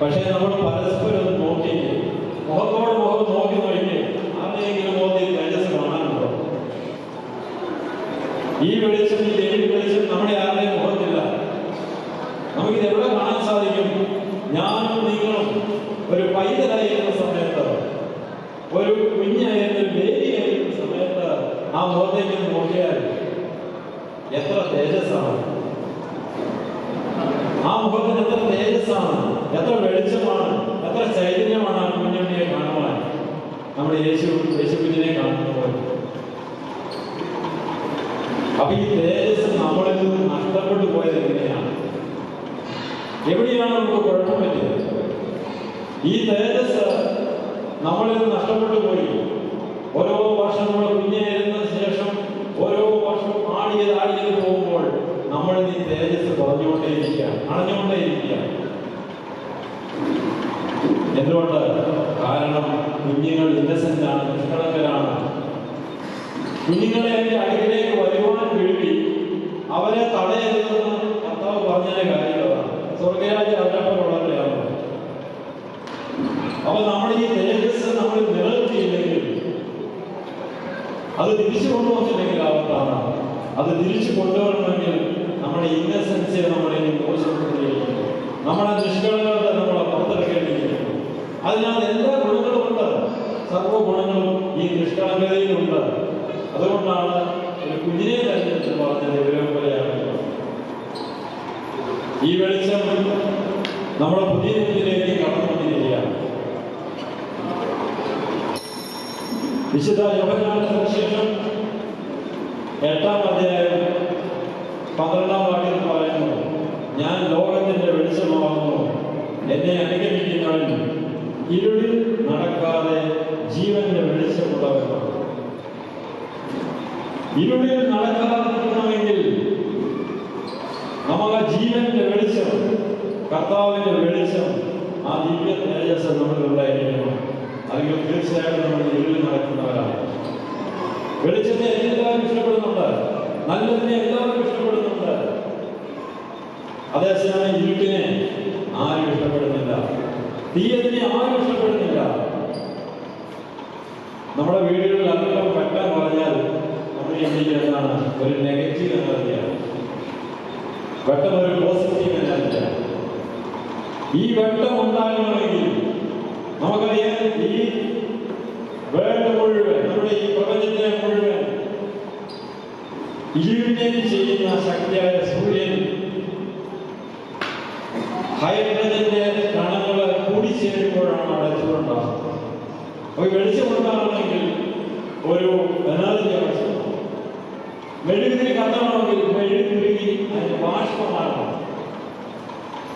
പക്ഷേ നമ്മൾ പരസ്പരം നോക്കി മുഖത്തോട് മുഖം നോക്കി നോക്കി ആരെങ്കിലും മോദി തേജസ് കാണാനുണ്ടോ? ഈ വെളിച്ചം ഈ ദേവി വെളിച്ചം നമ്മുടെ ആരുടെയും മുഖത്തില്ല. നമുക്കിത് എവിടെ കാണാൻ സാധിക്കും? ഞാനും നിങ്ങളും ഒരു പൈതലായിരുന്ന സമയത്ത് ഒരു കുഞ്ഞായിരുന്ന ഒരു ബേബിയായിരുന്ന സമയത്ത് ആ മുഖത്തേക്ക് നോക്കിയാൽ എത്ര തേജസ്സാണ്. ആ മുഖത്തിന് എത്ര തേജസ്സാണ്. എത്ര വെളിച്ചമാണ് എത്ര ചൈതന്യമാണ് ആ കുഞ്ഞുണ്ണിയെ കാണുവാൻ. നമ്മുടെ യേശു യേശു കുഞ്ഞിനെ കാണുന്ന അപ്പൊ ഈ തേജസ് നമ്മളിൽ നിന്ന് നഷ്ടപ്പെട്ടു പോയത് എങ്ങനെയാണ്? എവിടെയാണ് നമുക്ക് കുഴപ്പം പറ്റിയത് ഈ തേജസ് നമ്മളിൽ നിന്ന് നഷ്ടപ്പെട്ടു പോയി. ഓരോ വർഷം നമ്മൾ കുഞ്ഞായിരുന്നതിന് ശേഷം ഓരോ വർഷം ആടിയത് ആടിയത് പോകുമ്പോൾ നമ്മൾ ഈ തേജസ് കുറഞ്ഞുകൊണ്ടേയിരിക്കുക അണഞ്ഞുകൊണ്ടേയിരിക്കുക എന്തുകൊണ്ട്? കാരണം കുഞ്ഞുങ്ങൾ ഇന്നസെന്റ് ആണ് നിഷ്കളങ്കരാണ് കുഞ്ഞുങ്ങളെ എന്റെ അടുത്തിലേക്ക് വരുവാൻ വേണ്ടി അവരെ തടയരുതെന്ന് കർത്താവ് പറഞ്ഞതിന്റെ കാര്യങ്ങളാണ്. സ്വർഗരാജ്യ വളരെയാണ് അപ്പൊ നമ്മൾ ഈ തേജസ് നമ്മൾ നിലനിർത്തിയില്ലെങ്കിൽ അത് തിരിച്ചു കൊണ്ടുവന്നില്ലെങ്കിൽ ആവത്താണ് അത് തിരിച്ചു കൊണ്ടു ഇന്നസെൻസ് നമ്മളെ മോശപ്പെടുത്തിയിരിക്കുന്നു നമ്മുടെ നിഷ്കളങ്കത നമ്മളെ പുറത്തെടുക്കേണ്ടിയിരിക്കുന്നു അതിനകത്ത് എല്ലാ ഗുണങ്ങളും ഉണ്ട്. സർവ ഗുണങ്ങളും ഈ നിഷ്കളങ്കതയിലുണ്ട് അതുകൊണ്ടാണ് ഒരു കുഞ്ഞിനെ തെരഞ്ഞെടുത്ത് പറഞ്ഞത് ഇവരെ പോലെയാണ് ഈ വെളിച്ചം നമ്മുടെ പുതിയ കുഞ്ഞിലേക്ക് കടന്നുകൊണ്ടിരിക്കുകയാണ്. വിശുദ്ധ യോഗനാഥ സുവിശേഷം എട്ടാം അധ്യായം പന്ത്രണ്ടാം വാക്യത്തിൽ പറയുന്നു ഞാൻ ലോകത്തിന്റെ വെളിച്ചമാകുന്നു എന്നെ അനുഗമിക്കുന്നവൻ ഇരുളിൽ നടക്കാതെ ജീവന്റെ വെളിച്ചമുള്ളവനാണ് ഇരുളിൽ നടക്കാതിരിക്കണമെങ്കിൽ നമുക്ക് ജീവന്റെ വെളിച്ചം കർത്താവിന്റെ വെളിച്ചം ആ ദിവ്യ തേജസ് നമ്മളിൽ ഉണ്ടായിരിക്കണം. അല്ലെങ്കിൽ തീർച്ചയായിട്ടും നമ്മൾ ഇരുളിൽ നടക്കുന്നവരാണ്. വെളിച്ചത്തെ എല്ലാവരും ഇഷ്ടപ്പെടുന്നുണ്ട് നല്ലതിനെ എല്ലാവരും ഇഷ്ടപ്പെടുന്നുണ്ട്. അതേസമയം ഇരുട്ടിനെ ആരും ഇഷ്ടപ്പെടുന്നില്ല. തീയതിനെ ആരും ഇഷ്ടപ്പെടുന്നില്ല. നമ്മുടെ വീടുകളിൽ അല്പം വെട്ടം പറഞ്ഞാൽ നമ്മൾ ചിന്തിക്കുന്നതാണ് ഒരു നെഗറ്റീവ് എനർജിയാണ് വെട്ടം ഒരു പോസിറ്റീവ് എനർജിയാണ് ഈ വെട്ടം ഉണ്ടാകണമെങ്കിൽ നമുക്കറിയാം ഈ വേൾഡ് മുഴുവൻ നമ്മുടെ ഈ മുഴുവൻ ഇലുമിനേറ്റ് ചെയ്യുന്ന ശക്തിയായ സൂര്യൻ ഹൈഡ്രജന്റെ കണങ്ങൾ കൂടിച്ചേരുമ്പോഴാണ് അവിടെ ചൂടുണ്ടാകുന്നത്. അപ്പോൾ ഒരു എനർജി ആവശ്യമാണ്. മെഴുകുതിരി കത്തണമെങ്കിൽ മെഴുകുതിരി അതിന് ബാഷ്പമാണ്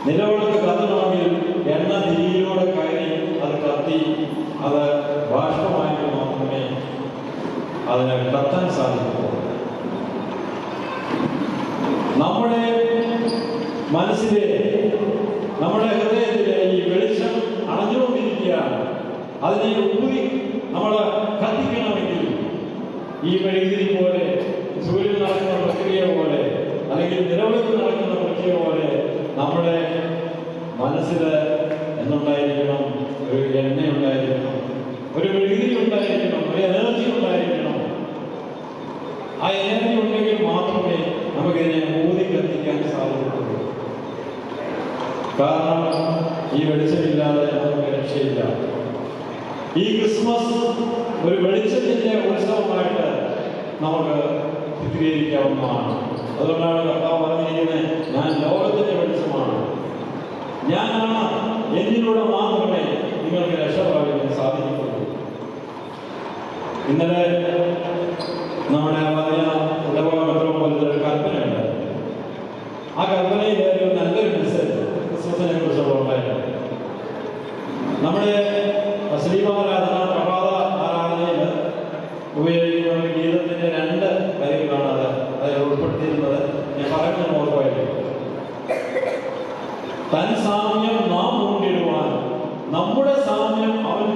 നിലവിളക്ക് കത്തണമെങ്കിൽ എണ്ണ തിരിയിലൂടെ കയറി അത് കത്തി അത് ബാഷ്പമായിട്ട് മാത്രമേ അതിനെ കത്താൻ സാധിക്കൂ. നമ്മുടെ മനസ്സിലെ നമ്മുടെ ഹൃദയത്തിലെ ഈ വെളിച്ചം അണഞ്ഞുകൊണ്ടിരിക്കുകയാണ് അതിനെ ഊതി നമ്മൾ കത്തിക്കണമെങ്കിൽ ഈ മെഴുകുതിരി പോലെ സൂര്യൻ നടക്കുന്ന പ്രക്രിയ പോലെ അല്ലെങ്കിൽ നിരവധി നടക്കുന്ന പ്രക്രിയ പോലെ നമ്മുടെ മനസ്സിൽ എന്നുണ്ടായിരിക്കണം ഒരു എണ്ണ ഉണ്ടായിരിക്കണം. ഒരു മെഴുകുതിരി ഉണ്ടായിരിക്കണം. ഒരു എനർജി ഉണ്ടായിരിക്കണം. ആ എനർജി ഉണ്ടെങ്കിൽ മാത്രമേ നമുക്കിതിനെ ഊതി കത്തിക്കാൻ സാധിക്കുള്ളൂ കാരണം ഈ വെളിച്ചമില്ലാതെ നമുക്ക് രക്ഷയില്ല. ഈ ക്രിസ്മസ് ഒരു വെളിച്ചത്തിന്റെ ഉത്സവമായിട്ട് നമുക്ക് ചിത്രീകരിക്കാവുന്നതാണ്. അതുകൊണ്ടാണ് കർത്താവ് പറഞ്ഞിരിക്കുന്നത് ഞാൻ ലോകത്തിന്റെ വെളിച്ചമാണ്. ഞാനാണ് എന്നിലൂടെ മാത്രമേ നിങ്ങൾക്ക് രക്ഷപ്രാപിക്കാൻ സാധിക്കുള്ളൂ ഇന്നലെ നമ്മുടെ ആ കൽപ്പനയിൽ ഏറ്റവും നല്ലൊരു മെസ്സേജ് ക്രിസ്മസിനെ കുറിച്ചുള്ള ഉണ്ടായിട്ടുണ്ട് നമ്മുടെ ശ്രീമാരാധന പ്രഭാത ആരാധനയിൽ ഉപയോഗിക്കുന്ന ഗീതത്തിന്റെ രണ്ട് വരികളാണ് അത് അതിൽ ഉൾപ്പെടുത്തിയിരുന്നത്. ഞാൻ പറയുന്നത് ഓർമ്മയായിട്ട് തൻ സാമ്യം നാം കൊണ്ടിടുവാൻ നമ്മുടെ സാമ്യം അവൻ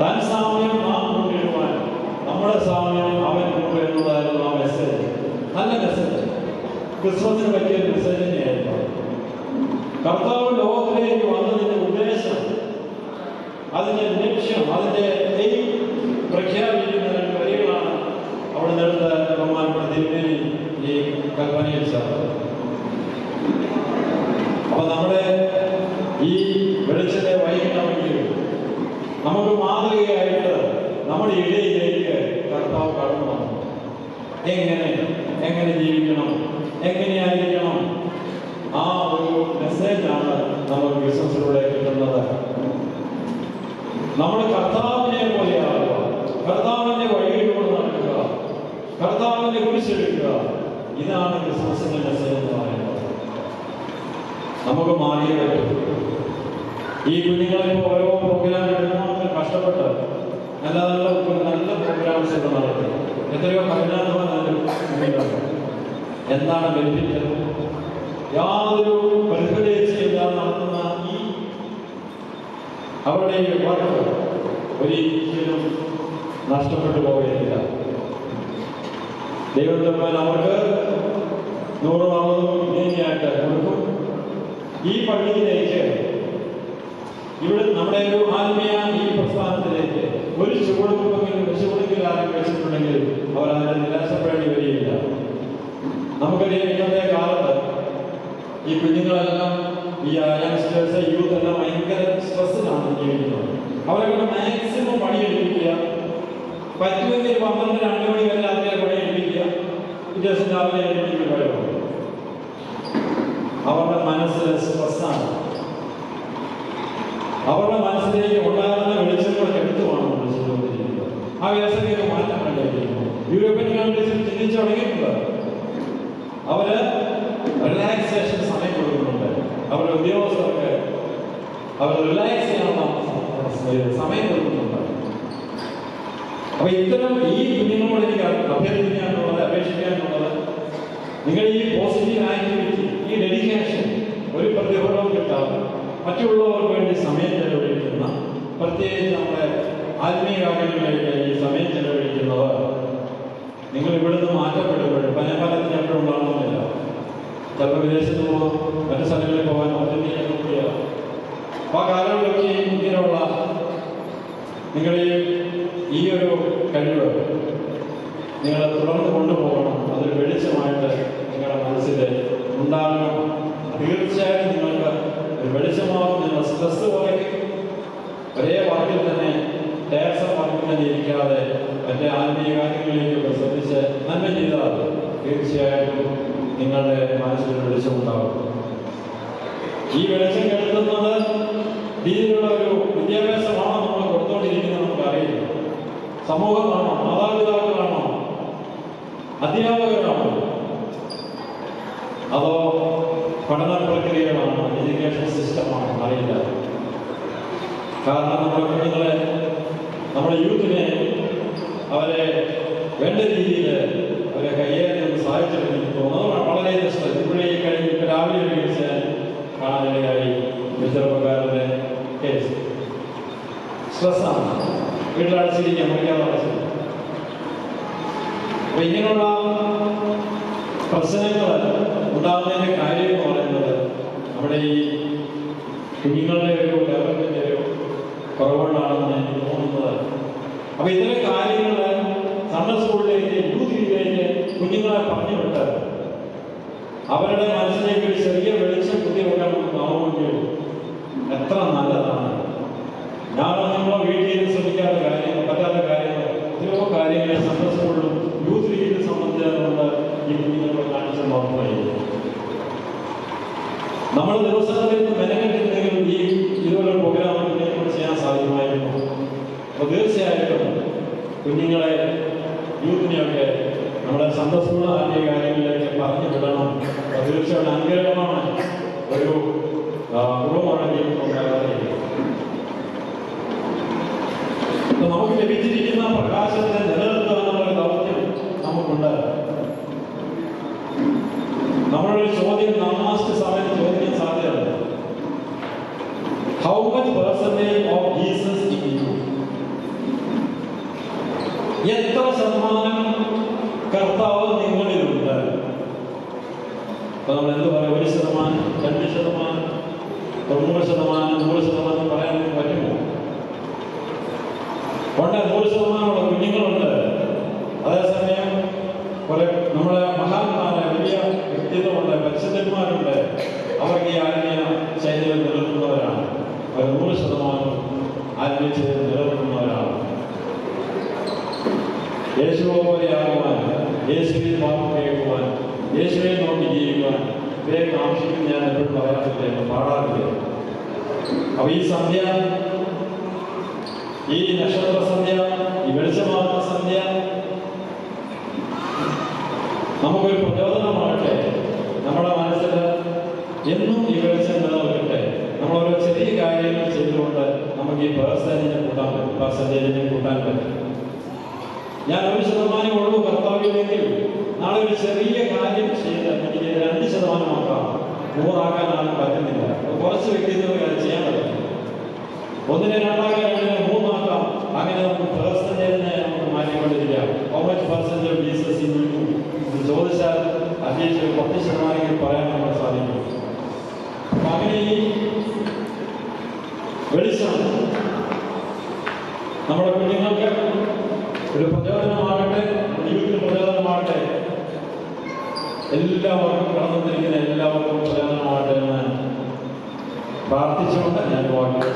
തൻ സാമ്യം നാം കൊണ്ടിടുവാൻ നമ്മുടെ സാമ്യം അവൻ കൊണ്ടു എന്നതായിരുന്നു ആ മെസ്സേജ് നല്ല മെസ്സേജ് ക്രിസ്മസിന് പറ്റിയ മെസ്സേജ് തന്നെയായിരുന്നു. കർത്താവ് ലോകത്തിലേക്ക് വന്നതിന്റെ ഉദ്ദേശം അതിന്റെ ലക്ഷ്യം അതിന്റെ എയിം പ്രഖ്യാപിക്കുന്ന രണ്ട് വരികളാണ് അവിടെ നിന്നെടുത്ത ബഹുമാനപ്പെട്ട തിരുമേനി ഈ കൽപ്പനയിൽ ചേർത്തത് അപ്പൊ നമ്മുടെ ഈ വെളിച്ചത്തെ വഹിക്കണമെങ്കിൽ നമുക്ക് മാതൃകയായിട്ട് നമ്മുടെ ഇടയിലേക്ക് കർത്താവ് കടന്നു എങ്ങനെ? എങ്ങനെ ജീവിക്കണം എങ്ങനെയായിരിക്കണം ആ ഒരു മെസ്സേജാണ് നമ്മൾ ബിസിനസ്സിലൂടെ കിട്ടുന്നത്? നമ്മൾ കർത്താവിനെ പോലെയാകുക കർത്താവിന്റെ വഴിയിലൂടെ നടക്കുക കർത്താവിന്റെ കുരിശെടുക്കുക. ഇതാണ് ക്രിസ്മസിന്റെ മെസ്സേജ് എന്ന് പറയുന്നത്. നമുക്ക് മാറിയേ പറ്റും. ഈ കുഞ്ഞുങ്ങളെ ഓരോ പ്രോഗ്രാം എടുക്കണമെന്ന് കഷ്ടപ്പെട്ട് നല്ല നല്ല നല്ല പ്രോഗ്രാംസ് ഒക്കെ നടത്തി. എത്രയോ കഠിനാധ്വാനം കുഞ്ഞുങ്ങളുണ്ട്. എന്താണ് ബെനിഫിറ്റ് യാതൊരു പരിഹരിച്ചില്ലാതെ നടത്തുന്ന ഈ അവരുടെ വർക്ക് ഒരിക്കലും നഷ്ടപ്പെട്ടു പോവുകയില്ല പോലെ അവർക്ക് നൂറും ഇങ്ങനെയായിട്ട് കൊടുക്കും. ഈ പള്ളിയിലേക്ക് ഇവിടെ നമ്മുടെ ഒരു ആത്മീയ ഈ പ്രസ്ഥാനത്തിലേക്ക് ഒരു ചുവടുമെങ്കിലും ചുവടുകിൽ ആരും വെച്ചിട്ടുണ്ടെങ്കിൽ അവർ അതിനെ നിരാശപ്പെടേണ്ടി വരികയില്ല. നമുക്കറിയാം ഇന്നത്തെ കാലത്ത് ഈ കുഞ്ഞുങ്ങളെല്ലാം ഈ യങ്സ്റ്റേഴ്സ് യൂത്ത് എല്ലാം ഭയങ്കര സ്ട്രെസ്സിലാണ് ജീവിക്കുന്നത്. അവരെ കൊണ്ട് മാക്സിമം പണിയെടുപ്പിക്കുക. പറ്റുമെങ്കിൽ പന്ത്രണ്ട് രണ്ട് മണി വരെ രാത്രി പണിയെടുപ്പിക്കുക. ദിവസം രാവിലെ ഏഴ് മണിക്ക് കഴിയും അവരുടെ മനസ്സിൽ സ്ട്രെസ്സാണ് അവരുടെ മനസ്സിലേക്ക് ഉണ്ടാകുന്ന വെളിച്ചങ്ങളെ എടുത്തു വേണം ആ വ്യവസ്ഥയ്ക്ക് മാറ്റം കണ്ടിരിക്കുന്നു യൂറോപ്യൻ കൺട്രീസിൽ ചിന്തിച്ചു തുടങ്ങിയിട്ടുണ്ട്. അവർ റിലാക്സേഷൻ സമയം കൊടുക്കുന്നുണ്ട്. അവരുടെ ഉദ്യോഗസ്ഥർക്ക് അവർ റിലാക്സ് ചെയ്യാനുള്ള സമയം കൊടുക്കുന്നുണ്ട്. അപ്പൊ ഇത്തരം ഈ കുഞ്ഞുങ്ങളോട് എനിക്ക് അഭ്യർത്ഥിക്കാനുള്ളത് അപേക്ഷിക്കാനുള്ളത് നിങ്ങൾ ഈ പോസിറ്റീവ് ആക്ടിവിറ്റി ഈ ഡെഡിക്കേഷൻ ഒരു പ്രതിഫലവും കിട്ടാതെ മറ്റുള്ളവർക്ക് വേണ്ടി സമയം ചെലവഴിക്കുന്ന പ്രത്യേകിച്ച് നമ്മുടെ ആത്മീയ കാര്യങ്ങളിലേക്ക് ഈ സമയം ചെലവഴിക്കുന്നവർ നിങ്ങൾ ഇവിടുന്ന് മാറ്റപ്പെടുമ്പോഴും പല പലത്തിന് എപ്പോഴും ഉണ്ടാകണമെന്നില്ല ചിലപ്പോൾ വിദേശത്ത് പോകാം മറ്റു സ്ഥലങ്ങളിൽ പോകാൻ അർജന്റീനയിൽ പോവുക അപ്പോൾ ആ കാലങ്ങളിലൊക്കെ ഇങ്ങനെയുള്ള നിങ്ങളെ ഈ ഒരു കഴിവ് നിങ്ങൾ തുടർന്ന് കൊണ്ടുപോകണം. അതൊരു വെളിച്ചമായിട്ട് നിങ്ങളുടെ മനസ്സിൽ ഉണ്ടാകണം. തീർച്ചയായും നിങ്ങൾക്ക് ഒരു വെളിച്ചമാകും. നിങ്ങളുടെ സ്ട്രെസ് കുറയ്ക്കും ഒരേ വാക്കിൽ തന്നെ ടേക്സ വാക്കിൽ തന്നെ മറ്റേ ആത്മീയ കാര്യങ്ങളിലേക്ക് ശ്രദ്ധിച്ച് നന്മ ചെയ്താൽ തീർച്ചയായിട്ടും നിങ്ങളുടെ മനസ്സിൽ വെളിച്ചമുണ്ടാകും ഈ വെളിച്ചം കെടുത്തുന്നത് രീതിയിലുള്ള ഒരു വിദ്യാഭ്യാസമാണോ നമ്മൾ കൊടുത്തുകൊണ്ടിരിക്കുന്നത് നമുക്കറിയില്ല. സമൂഹമാണോ മാതാപിതാക്കളാണോ അധ്യാപകരാണോ? അതോ പഠന പ്രക്രിയകളാണോ എഡ്യൂക്കേഷൻ സിസ്റ്റമാണോ അറിയില്ല. കാരണം നമ്മുടെ കുഞ്ഞുങ്ങളെ നമ്മുടെ യൂത്തിനെ അവരെ വേണ്ട രീതിയിൽ അവരെ കൈകാര്യം സഹായിച്ചെടുത്ത് എനിക്ക് തോന്നുന്നു. വളരെ ഇഷ്ടം ഇവിടെ ഈ കഴിഞ്ഞ ഇപ്പം രാവിലെ ഒരു കേസ് കാണാനിടയായി ചെറുപ്പക്കാരുടെ കേസ് സ്ട്രെസ്സാണ് വീട്ടിലടച്ചിരിക്കാൻ പഠിക്കാതെ അടച്ചിരിക്കും അപ്പൊ ഇങ്ങനെയുള്ള പ്രശ്നങ്ങൾ ഉണ്ടാകുന്നതിന്റെ കാര്യം എന്ന് പറയുന്നത് നമ്മുടെ ഈ കുഞ്ഞുങ്ങളുടെ ഒരു ഡെവലപ്മെന്റ് ഒരു കുറവുകൊണ്ടാണെന്ന് എനിക്ക് തോന്നുന്നത് അപ്പൊ ഇത്തരം കാര്യങ്ങൾ സമ്മർ സ്കൂളിലേക്ക് യൂത്ത് ലീഗിലേക്ക് കുഞ്ഞുങ്ങളെ പറഞ്ഞു വിട്ട് അവരുടെ മനസ്സിലേക്ക് ഒരു ചെറിയ വെളിച്ചം കുത്തിവെക്കാൻ ആവുമെങ്കിൽ എത്ര നല്ലതാണ്. ഞാൻ നിങ്ങളോ വീട്ടിൽ ശ്രമിക്കാത്ത കാര്യങ്ങൾ പറ്റാത്ത കാര്യങ്ങൾ എത്രയോ കാര്യങ്ങളെ സമ്മർ സ്കൂളിലും യൂത്ത് ലീഗിനെ സംബന്ധിച്ചുകൊണ്ട് ഈ കുഞ്ഞുങ്ങളെ കാണിച്ച മാത്രമായിരിക്കും നമ്മൾ ദിവസങ്ങളിൽ മെനക്കെട്ടിരുന്നെങ്കിൽ ഈ ഇതുപോലെ പ്രോഗ്രാമുകളെ കൂടെ ചെയ്യാൻ സാധ്യമായിരുന്നു അപ്പോൾ തീർച്ചയായിട്ടും കുഞ്ഞുങ്ങളെ യൂത്തിനെയൊക്കെ നമ്മുടെ സന്തോഷമുള്ള കാര്യങ്ങളിലേക്ക് പറഞ്ഞു വിടണം. അപ്പോൾ തീർച്ചയായിട്ടും അനുഗ്രഹമാണ് ഒരു കുറവാണെങ്കിൽ ഉണ്ടാകാതിരിക്കും അപ്പൊ നമുക്ക് ലഭിച്ചിരിക്കുന്ന പ്രകാശത്തെ നിലനിർത്തുക എന്നുള്ള ഒരു ദൗത്യം നമുക്കുണ്ട് നമ്മളൊരു ചോദ്യം നാമാസ്റ്റ് സമയത്ത് ചോദിക്കാൻ സാധ്യതയുണ്ട് how much percentage of Jesus in you എത്ര സമ്മാനം കർത്താവ് നിങ്ങളിലുണ്ട്? അപ്പൊ നമ്മൾ എന്ത് പറയാം? ഒരു ശതമാനം രണ്ട് ശതമാനം തൊണ്ണൂറ് ശതമാനം നൂറ് ശതമാനം പറയാൻ പറ്റുമോ? ഉണ്ട് നൂറ് ശതമാനമുള്ള കുഞ്ഞുങ്ങളുണ്ട്. അതേസമയം കുറെ നമ്മളെ മഹാന്മാരെ വലിയ വ്യക്തിത്വമുണ്ട് പരിശുദ്ധന്മാരുണ്ട് അവർക്ക് ഈ ആത്മീയ ശൈലികൾ നിലനിർത്തുന്നവരാണ് അവർ നൂറ് ശതമാനം ആത്മീയ ശൈലി നിലനിർത്തുന്നവരാണ് യേശുവെ പോലെയാകുവാൻ യേശുവിൽ വാക്ക് കേൾക്കുവാൻ യേശുവിനെ നോക്കി ജീവിക്കുവാൻ ഇവരെ കാക്ഷിക്കും ഞാൻ എപ്പോഴും പറയാറില്ല പാടാറില്ല. അപ്പൊ ഈ സന്ധ്യ ഈ നക്ഷത്ര സന്ധ്യ ഈ വെളിച്ചമാകുന്ന സന്ധ്യ നമുക്കൊരു പ്രചോദനമാകട്ടെ? നമ്മുടെ മനസ്സിൽ എന്നും ഈ വെളിച്ചം നിലനിൽക്കട്ടെ നമ്മൾ ഓരോ ചെറിയ കാര്യങ്ങൾ ചെയ്തുകൊണ്ട് നമുക്ക് ഈ പേഴ്സന്റിനെ കൂട്ടാൻ പറ്റും പേഴ്സന്റേജിനെ കൂട്ടാൻ പറ്റും. ഞാൻ ഒരു ശതമാനം ഒഴിവ് കർത്താവില്ലെങ്കിൽ നാളെ ഒരു ചെറിയ കാര്യം ചെയ്ത് എനിക്ക് നൂറാക്കാനാണ് പറ്റുന്നില്ല. കുറച്ച് വ്യക്തിത്വം അത് ചെയ്യാൻ പറ്റും. ഒന്നിനെ രണ്ടാക്കാം രണ്ടിനെ മൂന്നാക്കാം അങ്ങനെ നമുക്ക് പേഴ്സന്റേജിനെ നമുക്ക് മാറ്റിക്കൊണ്ടിരിക്കാം. How much percentage of Jesus in you ഇത് ചോദിച്ചാൽ ഒരു പത്ത് ശതമാനം പറയാൻ നമ്മൾ സാധിക്കും. അങ്ങനെ ഈ വെളിച്ചം. നമ്മുടെ കുഞ്ഞുങ്ങൾക്ക് ഒരു പ്രചോദനമാകട്ടെ ജീവിതത്തിന് പ്രചോദനമാകട്ടെ എല്ലാവർക്കും കടന്നിരിക്കുന്ന എല്ലാവർക്കും പ്രചോദനമാകട്ടെ എന്ന് പ്രാർത്ഥിച്ചുകൊണ്ട് ഞാൻ വാക്കുകൾ